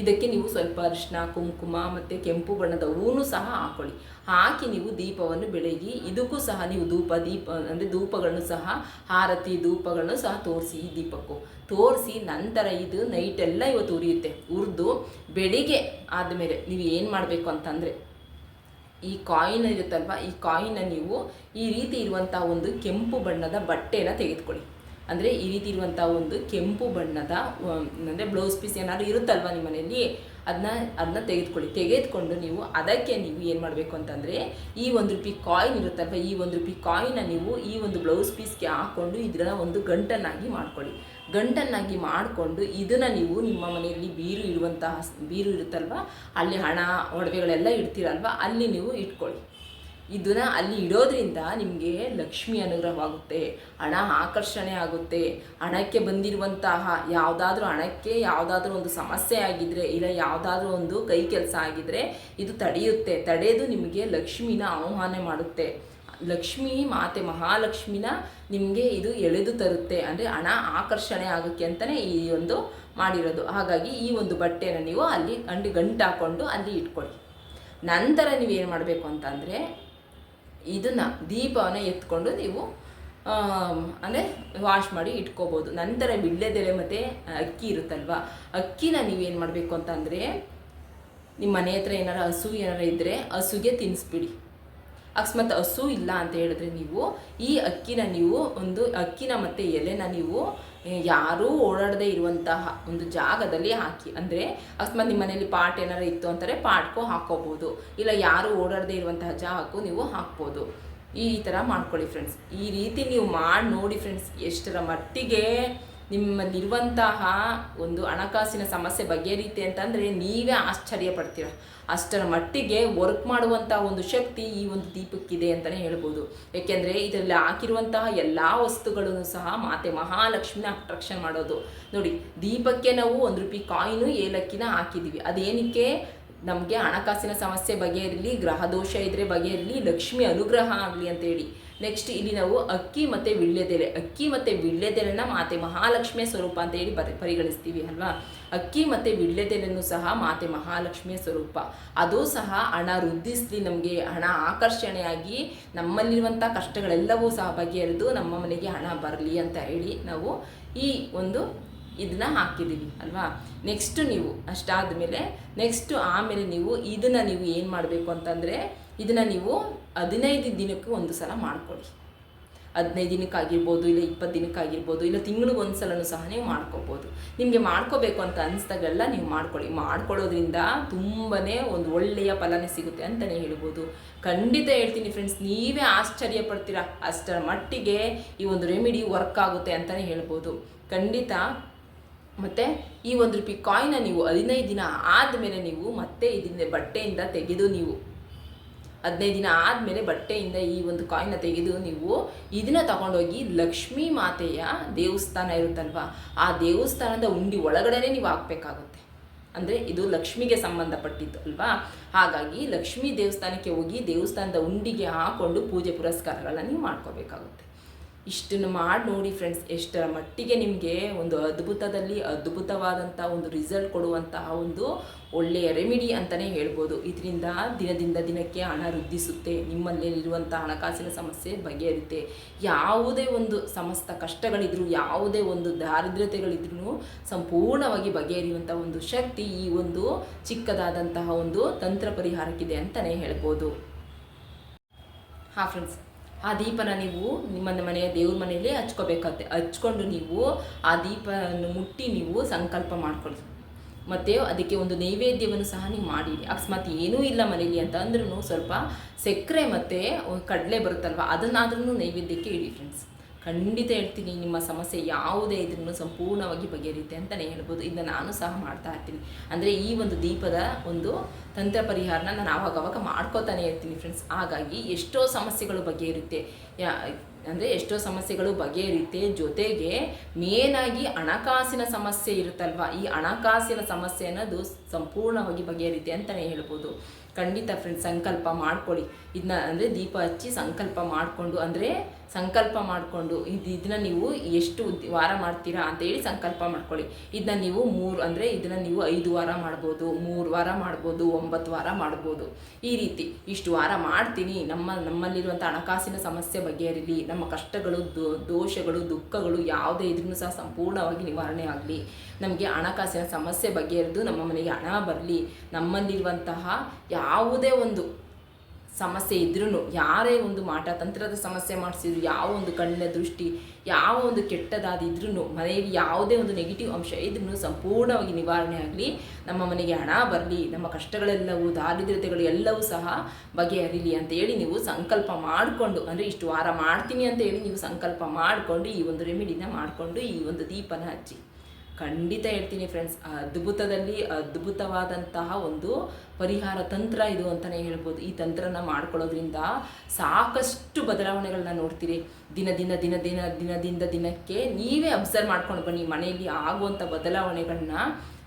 ಇದಕ್ಕೆ ನೀವು ಸ್ವಲ್ಪ ಅರಿಶಿನ, ಕುಂಕುಮ ಮತ್ತು ಕೆಂಪು ಬಣ್ಣದ ಹೂವು ಸಹ ಹಾಕೊಳ್ಳಿ. ಹಾಕಿ ನೀವು ದೀಪವನ್ನು ಬೆಳಗಿ, ಇದಕ್ಕೂ ಸಹ ನೀವು ಧೂಪ, ದೀಪ ಅಂದರೆ ಧೂಪಗಳನ್ನು ಸಹ, ಹಾರತಿ ಧೂಪಗಳನ್ನು ಸಹ ತೋರಿಸಿ ಈ ದೀಪಕ್ಕೂ. ತೋರಿಸಿ ನಂತರ ಇದು ನೈಟೆಲ್ಲ ಇವತ್ತು ಉರಿಯುತ್ತೆ. ಉರಿದು ಬೆಳಿಗ್ಗೆ ಆದಮೇಲೆ ನೀವು ಏನು ಮಾಡಬೇಕು ಅಂತಂದರೆ, ಈ ಕಾಯಿನ್ ಇರುತ್ತಲ್ವ, ಈ ಕಾಯಿನ ನೀವು ಈ ರೀತಿ ಇರುವಂಥ ಒಂದು ಕೆಂಪು ಬಣ್ಣದ ಬಟ್ಟೆನ ತೆಗೆದುಕೊಳ್ಳಿ. ಅಂದರೆ ಈ ರೀತಿ ಇರುವಂಥ ಒಂದು ಕೆಂಪು ಬಣ್ಣದ ಅಂದರೆ ಬ್ಲೌಸ್ ಪೀಸ್ ಏನಾದರೂ ಇರುತ್ತಲ್ವ ನಿಮ್ಮ ಮನೆಯಲ್ಲಿ? ಅದನ್ನ ಅದನ್ನ ತೆಗೆದುಕೊಳ್ಳಿ. ತೆಗೆದುಕೊಂಡು ನೀವು ಅದಕ್ಕೆ ನೀವು ಏನು ಮಾಡಬೇಕು ಅಂತಂದರೆ, ಈ ಒಂದು ರೂಪಾಯಿ ಕಾಯಿನ್ ಇರುತ್ತಲ್ವ, ಈ ಒಂದು ರೂಪಾಯಿ ಕಾಯಿನ ನೀವು ಈ ಒಂದು ಬ್ಲೌಸ್ ಪೀಸ್ಗೆ ಹಾಕ್ಕೊಂಡು ಇದನ್ನು ಒಂದು ಗಂಟನ್ನಾಗಿ ಮಾಡ್ಕೊಳ್ಳಿ. ಗಂಟನ್ನಾಗಿ ಮಾಡಿಕೊಂಡು ಇದನ್ನು ನೀವು ನಿಮ್ಮ ಮನೆಯಲ್ಲಿ ಬೀರು ಇರುವಂತಹ, ಬೀರು ಇರುತ್ತಲ್ವ, ಅಲ್ಲಿ ಹಣ, ಒಡವೆಗಳೆಲ್ಲ ಇಡ್ತೀರಲ್ವ, ಅಲ್ಲಿ ನೀವು ಇಟ್ಕೊಳ್ಳಿ. ಇದನ್ನ ಅಲ್ಲಿ ಇಡೋದ್ರಿಂದ ನಿಮಗೆ ಲಕ್ಷ್ಮಿ ಅನುಗ್ರಹವಾಗುತ್ತೆ, ಹಣ ಆಕರ್ಷಣೆ ಆಗುತ್ತೆ. ಹಣಕ್ಕೆ ಬಂದಿರುವಂತಹ ಯಾವುದಾದ್ರೂ ಹಣಕ್ಕೆ ಯಾವುದಾದ್ರೂ ಒಂದು ಸಮಸ್ಯೆ ಆಗಿದ್ರೆ ಇಲ್ಲ ಯಾವುದಾದ್ರೂ ಒಂದು ಕೈ ಕೆಲಸ ಆಗಿದ್ರೆ ಇದು ತಡೆಯುತ್ತೆ. ತಡೆದು ನಿಮಗೆ ಲಕ್ಷ್ಮಿನ ಆಹ್ವಾನ ಮಾಡುತ್ತೆ. ಲಕ್ಷ್ಮಿ ಮಾತೆ ಮಹಾಲಕ್ಷ್ಮಿನ ನಿಮಗೆ ಇದು ಎಳೆದು ತರುತ್ತೆ. ಅಂದರೆ ಹಣ ಆಕರ್ಷಣೆ ಆಗೋಕ್ಕೆ ಅಂತಲೇ ಈ ಒಂದು ಮಾಡಿರೋದು. ಹಾಗಾಗಿ ಈ ಒಂದು ಬಟ್ಟೆನ ನೀವು ಅಲ್ಲಿ ಗಂಟು ಹಾಕ್ಕೊಂಡು ಅಲ್ಲಿ ಇಟ್ಕೊಳ್ಳಿ. ನಂತರ ನೀವೇನು ಮಾಡಬೇಕು ಅಂತಂದರೆ ಇದನ್ನು ದೀಪವನ್ನು ಎತ್ಕೊಂಡು ನೀವು ಅಂದರೆ ವಾಶ್ ಮಾಡಿ ಇಟ್ಕೋಬೋದು. ನಂತರ ಬಿಳ್ಳೆದೆಲೆ ಮತ್ತು ಅಕ್ಕಿ ಇರುತ್ತಲ್ವ? ಅಕ್ಕಿನ ನೀವೇನು ಮಾಡಬೇಕು ಅಂತಂದರೆ ನಿಮ್ಮ ಮನೆ ಹತ್ರ ಏನಾರು ಹಸು ಏನಾರು ಇದ್ದರೆ ಹಸುಗೆ ತಿನ್ನಿಸ್ಬಿಡಿ ಅಕಸ್ಮಾತ್ ಹಸು ಇಲ್ಲ ಅಂತ ಹೇಳಿದ್ರೆ ನೀವು ಈ ಅಕ್ಕಿನ ನೀವು ಒಂದು ಅಕ್ಕಿನ ಮತ್ತು ಎಲೆನ ನೀವು ಯಾರೂ ಓಡಾಡದೆ ಇರುವಂತಹ ಒಂದು ಜಾಗದಲ್ಲಿ ಹಾಕಿ. ಅಂದರೆ ಅಕಸ್ಮಾತ್ ನಿಮ್ಮ ಮನೇಲಿ ಪಾಟ್ ಏನಾರು ಇತ್ತು ಅಂತಾರೆ ಪಾಟ್ಗೂ ಹಾಕೋಬೋದು. ಇಲ್ಲ ಯಾರೂ ಓಡಾಡದೆ ಇರುವಂತಹ ಜಾಗಕ್ಕೂ ನೀವು ಹಾಕ್ಬೋದು. ಈ ಥರ ಮಾಡ್ಕೊಳ್ಳಿ ಫ್ರೆಂಡ್ಸ್ ಈ ರೀತಿ ನೀವು ಮಾಡಿ ನೋಡಿ ಫ್ರೆಂಡ್ಸ್ ಎಷ್ಟರ ಮಟ್ಟಿಗೆ ನಿಮ್ಮಲ್ಲಿರುವಂತಹ ಒಂದು ಹಣಕಾಸಿನ ಸಮಸ್ಯೆ ಬಗೆಹರಿಯುತ್ತೆ ಅಂತಂದರೆ ನೀವೇ ಆಶ್ಚರ್ಯ ಪಡ್ತೀರ. ಅಷ್ಟರ ಮಟ್ಟಿಗೆ ವರ್ಕ್ ಮಾಡುವಂಥ ಒಂದು ಶಕ್ತಿ ಈ ಒಂದು ದೀಪಕ್ಕಿದೆ ಅಂತಲೇ ಹೇಳ್ಬೋದು. ಏಕೆಂದರೆ ಇದರಲ್ಲಿ ಹಾಕಿರುವಂತಹ ಎಲ್ಲ ವಸ್ತುಗಳನ್ನು ಸಹ ಮಾತೆ ಮಹಾಲಕ್ಷ್ಮಿನ ಅಟ್ರಾಕ್ಷನ್ ಮಾಡೋದು. ನೋಡಿ, ದೀಪಕ್ಕೆ ನಾವು ಒಂದು ರೂಪಾಯಿ ಕಾಯಿನು ಏಲಕ್ಕಿನ ಹಾಕಿದ್ದೀವಿ ಅದೇನಕ್ಕೆ? ನಮಗೆ ಹಣಕಾಸಿನ ಸಮಸ್ಯೆ ಬಗೆಯಿರಲಿ ಗ್ರಹ ದೋಷ ಇದ್ದರೆ ಬಗೆಯಿರಲಿ ಲಕ್ಷ್ಮಿ ಅನುಗ್ರಹ ಆಗಲಿ ಅಂತೇಳಿ ನೆಕ್ಸ್ಟ್ ಇಲ್ಲಿ ನಾವು ಅಕ್ಕಿ ಮತ್ತು ವಿಳ್ಯದೆಲೆ ಅಕ್ಕಿ ಮತ್ತು ವಿಳ್ಯದೆಲೆನ ಮಾತೆ ಮಹಾಲಕ್ಷ್ಮಿಯ ಸ್ವರೂಪ ಅಂತ ಹೇಳಿ ಬರಿ ಪರಿಗಣಿಸ್ತೀವಿ ಅಲ್ವಾ? ಅಕ್ಕಿ ಮತ್ತು ವಿಳ್ಯದೆಲೆನೂ ಸಹ ಮಾತೆ ಮಹಾಲಕ್ಷ್ಮಿಯ ಸ್ವರೂಪ. ಅದು ಸಹ ಹಣ ವೃದ್ಧಿಸಲಿ ನಮಗೆ, ಹಣ ಆಕರ್ಷಣೆಯಾಗಿ ನಮ್ಮಲ್ಲಿರುವಂಥ ಕಷ್ಟಗಳೆಲ್ಲವೂ ಸಹ ಬಗೆಹರಿದು ನಮ್ಮ ಮನೆಗೆ ಹಣ ಬರಲಿ ಅಂತ ಹೇಳಿ ನಾವು ಈ ಒಂದು ಇದನ್ನ ಹಾಕಿದ್ದೀವಿ ಅಲ್ವಾ? ನೆಕ್ಸ್ಟು ನೀವು ಅಷ್ಟಾದ ಮೇಲೆ ನೆಕ್ಸ್ಟು ಆಮೇಲೆ ನೀವು ಇದನ್ನು ನೀವು ಏನು ಮಾಡಬೇಕು ಅಂತಂದರೆ, ಇದನ್ನು ನೀವು ಹದಿನೈದು ದಿನಕ್ಕೆ ಒಂದು ಸಲ ಮಾಡ್ಕೊಳ್ಳಿ. ಹದಿನೈದು ದಿನಕ್ಕಾಗಿರ್ಬೋದು ಇಲ್ಲ ಇಪ್ಪತ್ತು ದಿನಕ್ಕಾಗಿರ್ಬೋದು ಇಲ್ಲ ತಿಂಗಳಿಗೆ ಒಂದು ಸಲನೂ ಸಹ ನೀವು ಮಾಡ್ಕೋಬೋದು. ನಿಮಗೆ ಮಾಡ್ಕೋಬೇಕು ಅಂತ ಅನಿಸ್ದಾಗೆಲ್ಲ ನೀವು ಮಾಡ್ಕೊಳ್ಳಿ. ಮಾಡ್ಕೊಳ್ಳೋದ್ರಿಂದ ತುಂಬಾ ಒಂದು ಒಳ್ಳೆಯ ಫಲನೇ ಸಿಗುತ್ತೆ ಅಂತಲೇ ಹೇಳ್ಬೋದು. ಖಂಡಿತ ಹೇಳ್ತೀನಿ ಫ್ರೆಂಡ್ಸ್ ನೀವೇ ಆಶ್ಚರ್ಯ ಪಡ್ತೀರಾ? ಅಷ್ಟರ ಮಟ್ಟಿಗೆ ಈ ಒಂದು ರೆಮಿಡಿ ವರ್ಕ್ ಆಗುತ್ತೆ ಅಂತಲೇ ಹೇಳ್ಬೋದು. ಖಂಡಿತ ಮತ್ತು ಈ ಒಂದು ರೂಪಾಯಿ ಕಾಯಿನ ನೀವು ಹದಿನೈದು ದಿನ ಆದಮೇಲೆ ನೀವು ಮತ್ತೆ ಇದರಿಂದ ಬಟ್ಟೆಯಿಂದ ತೆಗೆದು ನೀವು ಹದಿನೈದು ದಿನ ಆದಮೇಲೆ ಬಟ್ಟೆಯಿಂದ ಈ ಒಂದು ಕಾಯಿನ ತೆಗೆದು ನೀವು ಇದನ್ನ ತಗೊಂಡೋಗಿ ಲಕ್ಷ್ಮೀ ಮಾತೆಯ ದೇವಸ್ಥಾನ ಇರುತ್ತಲ್ವಾ, ಆ ದೇವಸ್ಥಾನದ ಉಂಡಿ ಒಳಗಡೆನೆ ನೀವು ಹಾಕಬೇಕಾಗುತ್ತೆ. ಅಂದರೆ ಇದು ಲಕ್ಷ್ಮಿಗೆ ಸಂಬಂಧಪಟ್ಟಿದ್ದು ಅಲ್ವಾ? ಹಾಗಾಗಿ ಲಕ್ಷ್ಮೀ ದೇವಸ್ಥಾನಕ್ಕೆ ಹೋಗಿ ದೇವಸ್ಥಾನದ ಉಂಡಿಗೆ ಹಾಕ್ಕೊಂಡು ಪೂಜೆ ಪುರಸ್ಕಾರಗಳನ್ನ ನೀವು ಮಾಡ್ಕೋಬೇಕಾಗುತ್ತೆ. ಇಷ್ಟನ್ನು ಮಾಡಿ ನೋಡಿ ಫ್ರೆಂಡ್ಸ್ ಎಷ್ಟರ ಮಟ್ಟಿಗೆ ನಿಮಗೆ ಒಂದು ಅದ್ಭುತದಲ್ಲಿ ಅದ್ಭುತವಾದಂಥ ಒಂದು ರಿಸಲ್ಟ್ ಕೊಡುವಂತಹ ಒಂದು ಒಳ್ಳೆಯ ರೆಮಿಡಿ ಅಂತಲೇ ಹೇಳ್ಬೋದು. ಇದರಿಂದ ದಿನದಿಂದ ದಿನಕ್ಕೆ ಹಣ ವೃದ್ಧಿಸುತ್ತೆ ನಿಮ್ಮಲ್ಲಿರುವಂಥ ಹಣಕಾಸಿನ ಸಮಸ್ಯೆ ಬಗೆಹರಿಯುತ್ತೆ ಯಾವುದೇ ಒಂದು ಸಮಸ್ತ ಕಷ್ಟಗಳಿದ್ರೂ, ಯಾವುದೇ ಒಂದು ದಾರಿದ್ರ್ಯತೆಗಳಿದ್ರೂ ಸಂಪೂರ್ಣವಾಗಿ ಬಗೆಹರಿಯುವಂಥ ಒಂದು ಶಕ್ತಿ ಈ ಒಂದು ಚಿಕ್ಕದಾದಂತಹ ಒಂದು ತಂತ್ರ ಪರಿಹಾರಕ್ಕಿದೆ ಅಂತಲೇ ಹೇಳ್ಬೋದು. ಹಾಂ ಫ್ರೆಂಡ್ಸ್ ಆ ದೀಪನ ನೀವು ನಿಮ್ಮ ಮನೆಯ ದೇವ್ರ ಮನೆಯಲ್ಲೇ ಹಚ್ಕೋಬೇಕಾಗುತ್ತೆ. ಹಚ್ಕೊಂಡು ನೀವು ಆ ದೀಪವನ್ನು ಮುಟ್ಟಿ ನೀವು ಸಂಕಲ್ಪ ಮಾಡ್ಕೊಳ್ಳಿ. ಮತ್ತು ಅದಕ್ಕೆ ಒಂದು ನೈವೇದ್ಯವನ್ನು ಸಹ ನೀವು ಮಾಡಿ ಅಕಸ್ಮಾತ್ ಏನೂ ಇಲ್ಲ ಮನೇಲಿ ಅಂತ ಅಂದ್ರೂ ಸ್ವಲ್ಪ ಸಕ್ಕರೆ ಮತ್ತು ಕಡಲೆ ಬರುತ್ತಲ್ವ ಅದನ್ನಾದ್ರೂ ನೈವೇದ್ಯಕ್ಕೆ ಇಡಿ ಫ್ರೆಂಡ್ಸ್ ಖಂಡಿತ ಹೇಳ್ತೀನಿ, ನಿಮ್ಮ ಸಮಸ್ಯೆ ಯಾವುದೇ ಇದ್ರೂ ಸಂಪೂರ್ಣವಾಗಿ ಬಗೆಹರಿಯುತ್ತೆ ಅಂತಲೇ ಹೇಳ್ಬೋದು. ಇದನ್ನ ನಾನು ಸಹ ಮಾಡ್ತಾ ಇರ್ತೀನಿ. ಅಂದರೆ ಈ ಒಂದು ದೀಪದ ಒಂದು ತಂತ್ರ ಪರಿಹಾರನ ನಾನು ಆವಾಗವಾಗ ಮಾಡ್ಕೋತಾನೆ ಇರ್ತೀನಿ ಫ್ರೆಂಡ್ಸ್ ಹಾಗಾಗಿ ಎಷ್ಟೋ ಸಮಸ್ಯೆಗಳು ಬಗೆಹರಿಯುತ್ತೆ. ಯಾ, ಅಂದರೆ ಎಷ್ಟೋ ಸಮಸ್ಯೆಗಳು ಬಗೆಹರಿಯುತ್ತೆ ಜೊತೆಗೆ ಮೇನಾಗಿ ಹಣಕಾಸಿನ ಸಮಸ್ಯೆ ಇರುತ್ತಲ್ವ? ಈ ಹಣಕಾಸಿನ ಸಮಸ್ಯೆ ಅನ್ನೋದು ಸಂಪೂರ್ಣವಾಗಿ ಬಗೆಹರಿಯುತ್ತೆ ಅಂತಲೇ ಹೇಳ್ಬೋದು. ಖಂಡಿತ ಫ್ರೆಂಡ್ಸ್ ಸಂಕಲ್ಪ ಮಾಡ್ಕೊಳ್ಳಿ. ಇದನ್ನ ಅಂದರೆ ದೀಪ ಹಚ್ಚಿ ಸಂಕಲ್ಪ ಮಾಡಿಕೊಂಡು, ಅಂದರೆ ಸಂಕಲ್ಪ ಮಾಡಿಕೊಂಡು, ಇದು ಇದನ್ನ ನೀವು ಎಷ್ಟು ವಾರ ಮಾಡ್ತೀರಾ ಅಂತೇಳಿ ಸಂಕಲ್ಪ ಮಾಡ್ಕೊಳ್ಳಿ. ಇದನ್ನ ನೀವು ಮೂರು, ಅಂದರೆ ಇದನ್ನ ನೀವು ಐದು ವಾರ ಮಾಡ್ಬೋದು, ಮೂರು ವಾರ ಮಾಡ್ಬೋದು, ಒಂಬತ್ತು ವಾರ ಮಾಡ್ಬೋದು. ಈ ರೀತಿ ಇಷ್ಟು ವಾರ ಮಾಡ್ತೀನಿ. ನಮ್ಮ ನಮ್ಮಲ್ಲಿರುವಂಥ ಹಣಕಾಸಿನ ಸಮಸ್ಯೆ ಬಗೆಹರಿಲಿ, ನಮ್ಮ ಕಷ್ಟಗಳು ದೋಷಗಳು, ದುಃಖಗಳು ಯಾವುದೇ ಇದ್ರೂ ಸಹ ಸಂಪೂರ್ಣವಾಗಿ ನಿವಾರಣೆ ಆಗಲಿ. ನಮಗೆ ಹಣಕಾಸಿನ ಸಮಸ್ಯೆ ಬಗೆಹರಿದು ನಮ್ಮ ಮನೆಗೆ ಹಣ ಬರಲಿ. ನಮ್ಮಲ್ಲಿರುವಂತಹ ಯಾವುದೇ ಒಂದು ಸಮಸ್ಯೆ ಇದ್ರೂ ಯಾರೇ ಒಂದು ಮಾಟ ತಂತ್ರದ ಸಮಸ್ಯೆ ಮಾಡಿಸಿದ್ರು, ಯಾವ ಒಂದು ಕಣ್ಣಿನ ದೃಷ್ಟಿ, ಯಾವ ಒಂದು ಕೆಟ್ಟದಾದ ಇದ್ರೂ ಮನೆಯಲ್ಲಿ ಯಾವುದೇ ಒಂದು ನೆಗೆಟಿವ್ ಅಂಶ ಇದ್ರೂ ಸಂಪೂರ್ಣವಾಗಿ ನಿವಾರಣೆ ಆಗಲಿ, ನಮ್ಮ ಮನೆಗೆ ಹಣ ಬರಲಿ, ನಮ್ಮ ಕಷ್ಟಗಳೆಲ್ಲವೂ, ದಾರಿದ್ರ್ಯತೆಗಳು ಎಲ್ಲವೂ ಸಹ ಬಗೆಹರಿಲಿ ಅಂತ ಹೇಳಿ ನೀವು ಸಂಕಲ್ಪ ಮಾಡಿಕೊಂಡು, ಅಂದರೆ ಇಷ್ಟು ವಾರ ಮಾಡ್ತೀನಿ ಅಂತ ಹೇಳಿ ನೀವು ಸಂಕಲ್ಪ ಮಾಡಿಕೊಂಡು ಈ ಒಂದು ರೆಮಿಡಿನ ಮಾಡಿಕೊಂಡು ಈ ಒಂದು ದೀಪನ ಹಚ್ಚಿ. ಖಂಡಿತ ಹೇಳ್ತೀನಿ ಫ್ರೆಂಡ್ಸ್ ಅದ್ಭುತದಲ್ಲಿ ಅದ್ಭುತವಾದಂತಹ ಒಂದು ಪರಿಹಾರ ತಂತ್ರ ಇದು ಅಂತಲೇ ಹೇಳ್ಬೋದು. ಈ ತಂತ್ರನ ಮಾಡ್ಕೊಳ್ಳೋದ್ರಿಂದ ಸಾಕಷ್ಟು ಬದಲಾವಣೆಗಳನ್ನ ನೋಡ್ತೀರಿ. ದಿನ ದಿನ ದಿನ ದಿನ ದಿನದಿಂದ ದಿನಕ್ಕೆ ನೀವೇ ಅಬ್ಸರ್ವ್ ಮಾಡ್ಕೊಂಡು ಬನ್ನಿ. ಮನೆಯಲ್ಲಿ ಆಗುವಂಥ ಬದಲಾವಣೆಗಳನ್ನ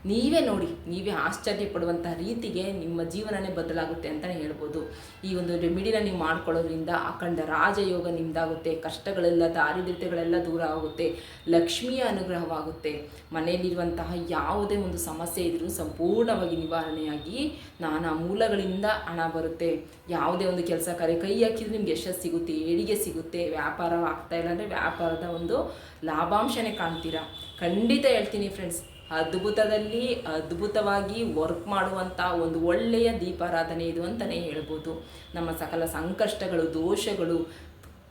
ನೀವೇ ನೋಡಿ, ನೀವೇ ಆಶ್ಚರ್ಯ ಪಡುವಂತಹ ರೀತಿಗೆ ನಿಮ್ಮ ಜೀವನನೇ ಬದಲಾಗುತ್ತೆ ಅಂತಲೇ ಹೇಳ್ಬೋದು. ಈ ಒಂದು ರೆಮಿಡಿನ ನೀವು ಮಾಡ್ಕೊಳ್ಳೋದ್ರಿಂದ ಅಖಂಡ ರಾಜಯೋಗ ನಿಮ್ದಾಗುತ್ತೆ, ಕಷ್ಟಗಳೆಲ್ಲ, ದಾರಿದ್ರ್ಯತೆಗಳೆಲ್ಲ ದೂರ ಆಗುತ್ತೆ, ಲಕ್ಷ್ಮಿಯ ಅನುಗ್ರಹವಾಗುತ್ತೆ. ಮನೆಯಲ್ಲಿರುವಂತಹ ಯಾವುದೇ ಒಂದು ಸಮಸ್ಯೆ ಇದ್ರೂ ಸಂಪೂರ್ಣವಾಗಿ ನಿವಾರಣೆಯಾಗಿ ನಾನಾ ಮೂಲಗಳಿಂದ ಹಣ ಬರುತ್ತೆ. ಯಾವುದೇ ಒಂದು ಕೆಲಸ ಕಾರ್ಯ ಕೈ ಹಾಕಿದ್ರೆ ನಿಮ್ಗೆ ಯಶಸ್ಸು ಸಿಗುತ್ತೆ, ಏಳಿಗೆ ಸಿಗುತ್ತೆ, ವ್ಯಾಪಾರ ಆಗ್ತಾ ಇಲ್ಲ ಅಂದರೆ ವ್ಯಾಪಾರದ ಒಂದು ಲಾಭಾಂಶನೇ ಕಾಣ್ತೀರಾ? ಖಂಡಿತ ಹೇಳ್ತೀನಿ ಫ್ರೆಂಡ್ಸ್ ಅದ್ಭುತದಲ್ಲಿ ಅದ್ಭುತವಾಗಿ ವರ್ಕ್ ಮಾಡುವಂಥ ಒಂದು ಒಳ್ಳೆಯ ದೀಪಾರಾಧನೆ ಇದು ಅಂತಲೇ ಹೇಳ್ಬೋದು. ನಮ್ಮ ಸಕಲ ಸಂಕಷ್ಟಗಳು, ದೋಷಗಳು,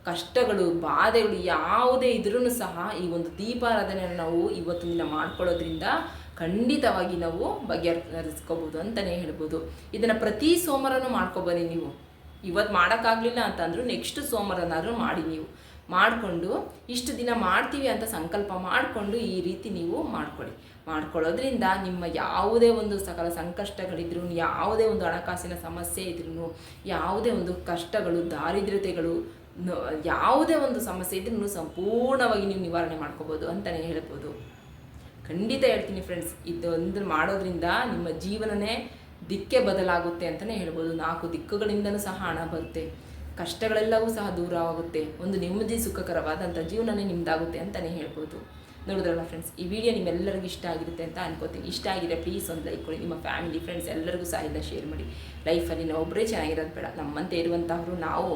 ಕಷ್ಟಗಳು, ಬಾಧೆಗಳು ಯಾವುದೇ ಇದ್ರೂ ಸಹ ಈ ಒಂದು ದೀಪಾರಾಧನೆಯನ್ನು ನಾವು ಇವತ್ತು ದಿನ ಮಾಡ್ಕೊಳ್ಳೋದ್ರಿಂದ ಖಂಡಿತವಾಗಿ ನಾವು ಬಗೆಹರಿಸ್ಕೋಬೋದು ಅಂತಲೇ ಹೇಳ್ಬೋದು. ಇದನ್ನು ಪ್ರತಿ ಸೋಮವಾರನೂ ಮಾಡ್ಕೊಬನ್ನಿ ನೀವು. ಇವತ್ತು ಮಾಡೋಕ್ಕಾಗಲಿಲ್ಲ ಅಂತಂದರೂ ನೆಕ್ಸ್ಟ್ ಸೋಮವಾರನಾದರೂ ಮಾಡಿ ನೀವು. ಮಾಡಿಕೊಂಡು ಇಷ್ಟು ದಿನ ಮಾಡ್ತೀವಿ ಅಂತ ಸಂಕಲ್ಪ ಮಾಡಿಕೊಂಡು ಈ ರೀತಿ ನೀವು ಮಾಡ್ಕೊಳ್ಳಿ. ಮಾಡ್ಕೊಳ್ಳೋದ್ರಿಂದ ನಿಮ್ಮ ಯಾವುದೇ ಒಂದು ಸಕಲ ಸಂಕಷ್ಟಗಳಿದ್ರು, ಯಾವುದೇ ಒಂದು ಹಣಕಾಸಿನ ಸಮಸ್ಯೆ ಇದ್ರೂ, ಯಾವುದೇ ಒಂದು ಕಷ್ಟಗಳು, ದಾರಿದ್ರ್ಯತೆಗಳು ಯಾವುದೇ ಒಂದು ಸಮಸ್ಯೆ ಇದ್ರೂ ಸಂಪೂರ್ಣವಾಗಿ ನೀವು ನಿವಾರಣೆ ಮಾಡ್ಕೋಬೋದು ಅಂತಲೇ ಹೇಳ್ಬೋದು. ಖಂಡಿತ ಹೇಳ್ತೀನಿ ಫ್ರೆಂಡ್ಸ್ ಇದೊಂದು ಮಾಡೋದ್ರಿಂದ ನಿಮ್ಮ ಜೀವನನೇ ದಿಕ್ಕೆ ಬದಲಾಗುತ್ತೆ ಅಂತಲೇ ಹೇಳ್ಬೋದು. ನಾಲ್ಕು ದಿಕ್ಕುಗಳಿಂದನೂ ಸಹ ಹಣ ಬರುತ್ತೆ. ಕಷ್ಟಗಳೆಲ್ಲವೂ ಸಹ ದೂರ ಆಗುತ್ತೆ ಒಂದು ನೆಮ್ಮದಿ ಸುಖಕರವಾದಂಥ ಜೀವನನೇ ನಿಮ್ದಾಗುತ್ತೆ ಅಂತಲೇ ಹೇಳ್ಬೋದು. ನೋಡಿದ್ರಲ್ಲ ಫ್ರೆಂಡ್ಸ್ ಈ ವಿಡಿಯೋ ನಿಮ್ಮೆಲ್ಲರಿಗೂ ಇಷ್ಟ ಆಗಿರುತ್ತೆ ಅಂತ ಅನ್ಕೋತೀನಿ. ಇಷ್ಟ ಆಗಿದೆ ಪ್ಲೀಸ್ ಒಂದು ಲೈಕ್ ಕೊಡಿ. ನಿಮ್ಮ ಫ್ಯಾಮಿಲಿ ಫ್ರೆಂಡ್ಸ್ ಎಲ್ಲರಿಗೂ ಸಹ ಇದನ್ನ ಶೇರ್ ಮಾಡಿ. ಲೈಫಲ್ಲಿ ನಾವು ಒಬ್ಬರೇ ಚೆನ್ನಾಗಿರೋದು ಬೇಡ. ನಮ್ಮಂತೆ ಇರುವಂಥವ್ರು ನಾವು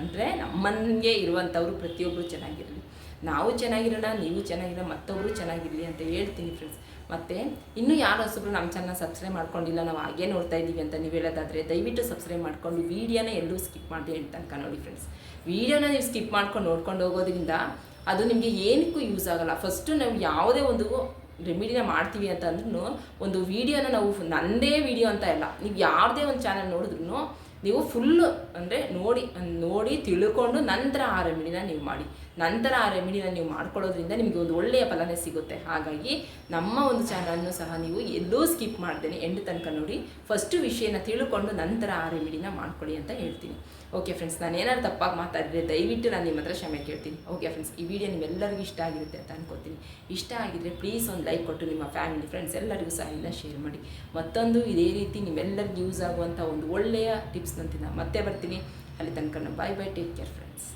ಅಂದರೆ ನಮ್ಮಂಗೆ ಇರುವಂಥವ್ರು ಪ್ರತಿಯೊಬ್ಬರು ಚೆನ್ನಾಗಿರಲಿ. ನಾವು ಚೆನ್ನಾಗಿರೋಣ, ನೀವು ಚೆನ್ನಾಗಿರೋ ಮತ್ತೊಬ್ಬರು ಚೆನ್ನಾಗಿರಲಿ ಅಂತ ಹೇಳ್ತೀನಿ ಫ್ರೆಂಡ್ಸ್ ಮತ್ತು ಇನ್ನೂ ಯಾರು ಹೊಸಬ್ರು ನಮ್ಮ ಚಾನಲ್ ಸಬ್ಸ್ಕ್ರೈಬ್ ಮಾಡ್ಕೊಂಡಿಲ್ಲ, ನಾವು ಹಾಗೆ ನೋಡ್ತಾ ಇದ್ದೀವಿ ಅಂತ ನೀವು ಹೇಳೋದಾದರೆ ದಯವಿಟ್ಟು ಸಬ್ಸ್ಕ್ರೈಬ್ ಮಾಡಿಕೊಂಡು ವೀಡಿಯೋನ ಎಲ್ಲೂ ಸ್ಕಿಪ್ ಮಾಡಿ ಅಂತ ತನಕ ನೋಡಿ ಫ್ರೆಂಡ್ಸ್ ವೀಡಿಯೋನ ನೀವು ಸ್ಕಿಪ್ ಮಾಡ್ಕೊಂಡು ನೋಡ್ಕೊಂಡು ಹೋಗೋದ್ರಿಂದ ಅದು ನಿಮಗೆ ಏನಕ್ಕೂ ಯೂಸ್ ಆಗೋಲ್ಲ. ಫಸ್ಟು ನಾವು ಯಾವುದೇ ಒಂದು ರೆಮಿಡಿನ ಮಾಡ್ತೀವಿ ಅಂತ ಅಂದ್ರೂ ಒಂದು ವೀಡಿಯೋನ ನಾವು ನನ್ನದೇ ವೀಡಿಯೋ ಅಂತ ಇಲ್ಲ ನೀವು ಯಾವುದೇ ಒಂದು ಚಾನಲ್ ನೋಡಿದ್ರು ನೀವು ಫುಲ್ಲು ಅಂದರೆ ನೋಡಿ ನೋಡಿ ತಿಳ್ಕೊಂಡು ನಂತರ ಆ ರೆಮಿಡಿನ ನೀವು ಮಾಡಿ. ನಂತರ ಆ ರೆಮಿಡಿನ ನೀವು ಮಾಡ್ಕೊಳ್ಳೋದ್ರಿಂದ ನಿಮಗೆ ಒಂದು ಒಳ್ಳೆಯ ಫಲನೇ ಸಿಗುತ್ತೆ. ಹಾಗಾಗಿ ನಮ್ಮ ಒಂದು ಚಾನಲ್ನು ಸಹ ನೀವು ಎಲ್ಲೂ ಸ್ಕಿಪ್ ಮಾಡ್ದೇನೆ. ಎಂಡ್ ತನಕ ನೋಡಿ ಫಸ್ಟು ವಿಷಯನ ತಿಳ್ಕೊಂಡು ನಂತರ ಆ ರೆಮಿಡಿನ ಮಾಡ್ಕೊಳ್ಳಿ ಅಂತ ಹೇಳ್ತೀನಿ. ಓಕೆ ಫ್ರೆಂಡ್ಸ್ ನಾನು ಏನಾದ್ರು ತಪ್ಪಾಗಿ ಮಾತಾಡಿದ್ರೆ ದಯವಿಟ್ಟು ನಾನು ನಿಮ್ಮ ಹತ್ರ ಕ್ಷಮೆ ಕೇಳ್ತೀನಿ. ಓಕೆ ಫ್ರೆಂಡ್ಸ್ ಈ ವಿಡಿಯೋ ನಿಮ್ಮೆಲ್ಲರಿಗೂ ಇಷ್ಟ ಆಗಿರುತ್ತೆ ಅಂತ ಅನ್ಕೋತೀನಿ. ಇಷ್ಟ ಆಗಿದ್ರೆ ಪ್ಲೀಸ್ ಒಂದು ಲೈಕ್ ಕೊಟ್ಟು ನಿಮ್ಮ ಫ್ಯಾಮಿಲಿ ಫ್ರೆಂಡ್ಸ್ ಎಲ್ಲರಿಗೂ ಸಹ ಇದನ್ನ ಶೇರ್ ಮಾಡಿ. ಮತ್ತೊಂದು ಇದೇ ರೀತಿ ನಿಮ್ಮೆಲ್ಲರಿಗೂ ಯೂಸ್ ಆಗುವಂಥ ಒಂದು ಒಳ್ಳೆಯ ಟಿಪ್ಸ್ನಂತಿನ ಮತ್ತೆ ಬರ್ತೀನಿ. ಅಲ್ಲಿ ತನಕ bye bye take care friends